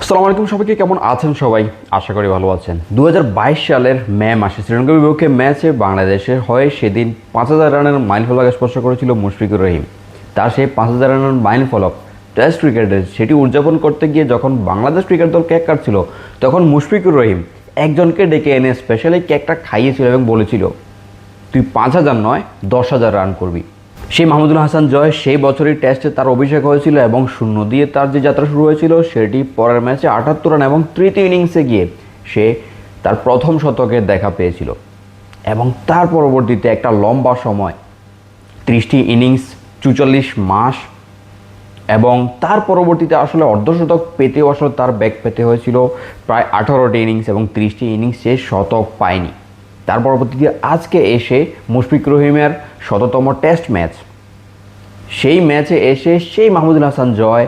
আসসালামু আলাইকুম সবাইকে, কেমন আছেন সবাই? আশা করি ভালো আছেন। দু হাজার বাইশ সালের মে মাসে শ্রীলঙ্কার বিপক্ষে ম্যাচে বাংলাদেশের হয়ে সেদিন পাঁচ হাজার রানের মাইল ফলক স্পর্শ করেছিল মুশফিকুর রহিম। তার সেই পাঁচ হাজার রানের মাইল ফলক টেস্ট ক্রিকেটে সেটি উদযাপন করতে গিয়ে যখন বাংলাদেশ ক্রিকেট দল কেক কাটছিল, তখন মুশফিকুর রহিম একজনকে ডেকে এনে স্পেশালি কেকটা খাইয়েছিল এবং বলেছিল, তুই পাঁচ হাজার নয়, দশ হাজার রান করবি। সেই মাহমুদুল হাসান জয় সেই বছরই টেস্টে তার অভিষেক হয়েছিল এবং শূন্য দিয়ে তার যে যাত্রা শুরু হয়েছিল, সেটি পরের ম্যাচে আটাত্তর রান এবং তৃতীয় ইনিংসে গিয়ে সে তার প্রথম শতকের দেখা পেয়েছিল। এবং তার পরবর্তীতে একটা লম্বা সময়, ত্রিশটি ইনিংস চুচল্লিশ মাস, এবং তার পরবর্তীতে আসলে অর্ধশতক পেতেও আসলে তার ব্যাক পেতে হয়েছিল। প্রায় আঠারোটি ইনিংস এবং ত্রিশটি ইনিংস সে শতক পায়নি। তার পরবর্তীতে আজকে এসে মুশফিক রহিমের শততম টেস্ট ম্যাচ। সেই ম্যাচে এসে সেই মাহমুদুল হাসান জয়,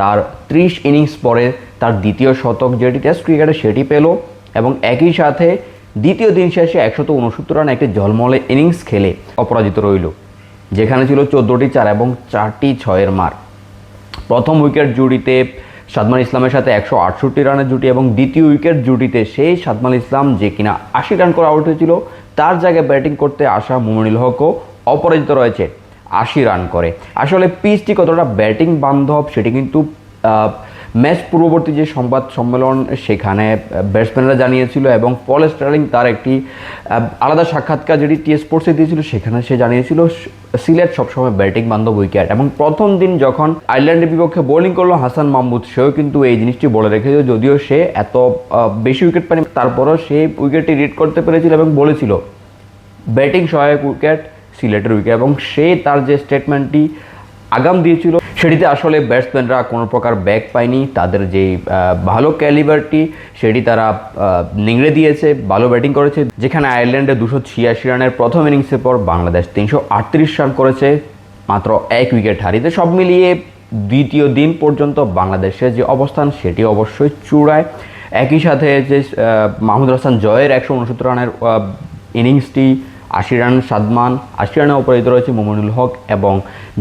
তার ত্রিশ ইনিংস পরে তার দ্বিতীয় শতক যেটি টেস্ট ক্রিকেটে সেটি পেল এবং একই সাথে দ্বিতীয় দিন শেষে একশত উনসত্তর রান একটি ঝলমলে ইনিংস খেলে অপরাজিত রইল, যেখানে ছিল চোদ্দোটি চার এবং চারটি ছয়ের মার। প্রথম উইকেট জুটিতে সাদমান ইসলামের সাথে একশো আটষট্টি রানের জুটি এবং দ্বিতীয় উইকেট জুটিতে সেই সাদমান ইসলাম যে কিনা আশি রান করে আউট হয়েছিল, তার জায়গায় ব্যাটিং করতে আসা মুমিনুল হকও অপরাজিত রয়েছে আশি রান করে। আসলে পিচটি কতটা ব্যাটিং বান্ধব সেটি কিন্তু ম্যাচ পূর্ববর্তী যে সংবাদ সম্মেলন, সেখানে ব্যাটসম্যানরা জানিয়েছিল এবং পল স্টার্লিং তার একটি আলাদা সাক্ষাৎকার যেটি টি স্পোর্টসে দিয়েছিল, সেখানে সে জানিয়েছিল, সিলেট সবসময় ব্যাটিং বান্ধব উইকেট। এবং প্রথম দিন যখন আয়ারল্যান্ডের বিপক্ষে বোলিং করল হাসান মাহমুদ, সেও কিন্তু এই জিনিসটি বলে রেখেছিল, যদিও সে এত বেশি উইকেট পায়নি, তারপরও সে উইকেটটি রিড করতে পেরেছিল এবং বলেছিল, ব্যাটিং সহায়ক উইকেট, সিলেটের উইকেট। এবং সে তার যে স্টেটমেন্টটি আগাম দিয়েছিল সেটিতে আসলে ব্যাটসম্যানরা কোনো প্রকার ব্যাক পায়নি। তাদের যে ভালো ক্যালিবারটি সেটি তারা নিংড়ে দিয়েছে, ভালো ব্যাটিং করেছে। যেখানে আয়ারল্যান্ডে দুশো ছিয়াশি রানের প্রথম ইনিংসের পর বাংলাদেশ তিনশো আটত্রিশ রান করেছে, মাত্র এক উইকেট হারিতে সব মিলিয়ে দ্বিতীয় দিন পর্যন্ত বাংলাদেশের যে অবস্থান, সেটি অবশ্যই চূড়ায়। একই সাথে যে মাহমুদ হাসান জয়ের একশো উনসত্তর রানের ইনিংসটি আশি রান সাদমান আশি রানে অপরাজিত রয়েছে মোমিনুল হক এবং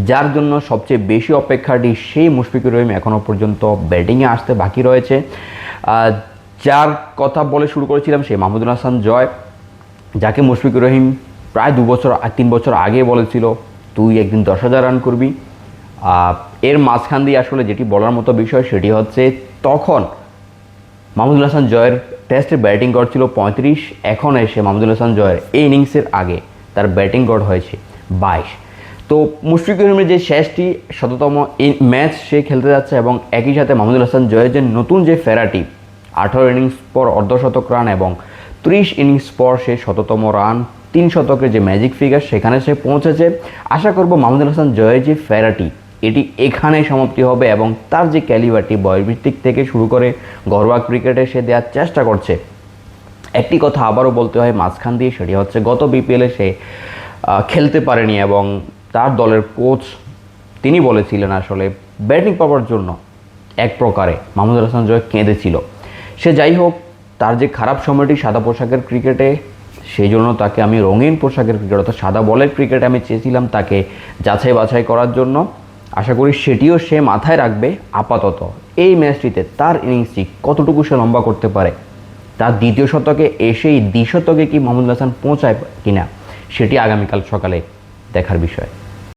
যার জন্য সবচেয়ে বেশি অপেক্ষাটি সেই মুশফিকুর রহিম এখনও পর্যন্ত ব্যাটিংয়ে আসতে বাকি রয়েছে। যার কথা বলে শুরু করেছিলাম সেই মাহমুদুল হাসান জয়, যাকে মুশফিকুর রহিম প্রায় দু বছর তিন বছর আগে বলেছিল, তুই একদিন দশ হাজার রান করবি। এর মাঝখান দিয়ে আসলে যেটি বলার মতো বিষয় সেটি হচ্ছে, তখন মাহমুদুল হাসান জয়ের টেস্টে ব্যাটিং গড় ছিল পঁয়ত্রিশ, এখন এসে মাহমুদুল হাসান জয়ের এই ইনিংসের আগে তার ব্যাটিং গড় হয়েছে বাইশ। তো মুশফিকুর রহিমের যে শেষটি, শততম ম্যাচ সে খেলতে যাচ্ছে এবং একই সাথে মাহমুদুল হাসান জয়ের যে নতুন যে ফেরাটি আঠারো ইনিংস পর অর্ধশতক রান এবং ত্রিশ ইনিংস পর সে শততম রান তিন শতকের যে ম্যাজিক ফিগার সেখানে সে পৌঁছেছে। আশা করব মাহমুদুল হাসান জয়ের যে ফেরাটি এটি এখানে সমাপ্তি হবে এবং তার যে ক্যালিবারটি বয়সভিত্তিক থেকে শুরু করে ঘরোয়া ক্রিকেটে সে দেওয়ার চেষ্টা করছে। একটি কথা আবারও বলতে হয়, মাঝখান দিয়ে সেটি হচ্ছে গত বিপিএলে সে খেলতে পারেনি এবং তার দলের কোচ তিনি বলেছিলেন আসলে ব্যাটিং পাওয়ার জন্য এক প্রকারে মাহমুদুল হাসান জয় কেঁদেছিল। সে যাই হোক, তার যে খারাপ সময়টি সাদা পোশাকের ক্রিকেটে, সেই জন্য তাকে আমি রঙিন পোশাকের ক্রিকেট অর্থাৎ সাদা বলের ক্রিকেটে আমি চেয়েছিলাম তাকে যাচাই বাছাই করার জন্য। আশা করি সেটিও সে মাথায় রাখবে আপাতত। এই ম্যাচটিতে তার ইনিংসটি কতটুকু সে লম্বা করতে পারে? তার দ্বিতীয় শতকে এসেই দ্বিশতকে কি মোহাম্মদ হাসান পৌঁছায় কিনা, সেটি আগামীকাল সকালে দেখার বিষয়।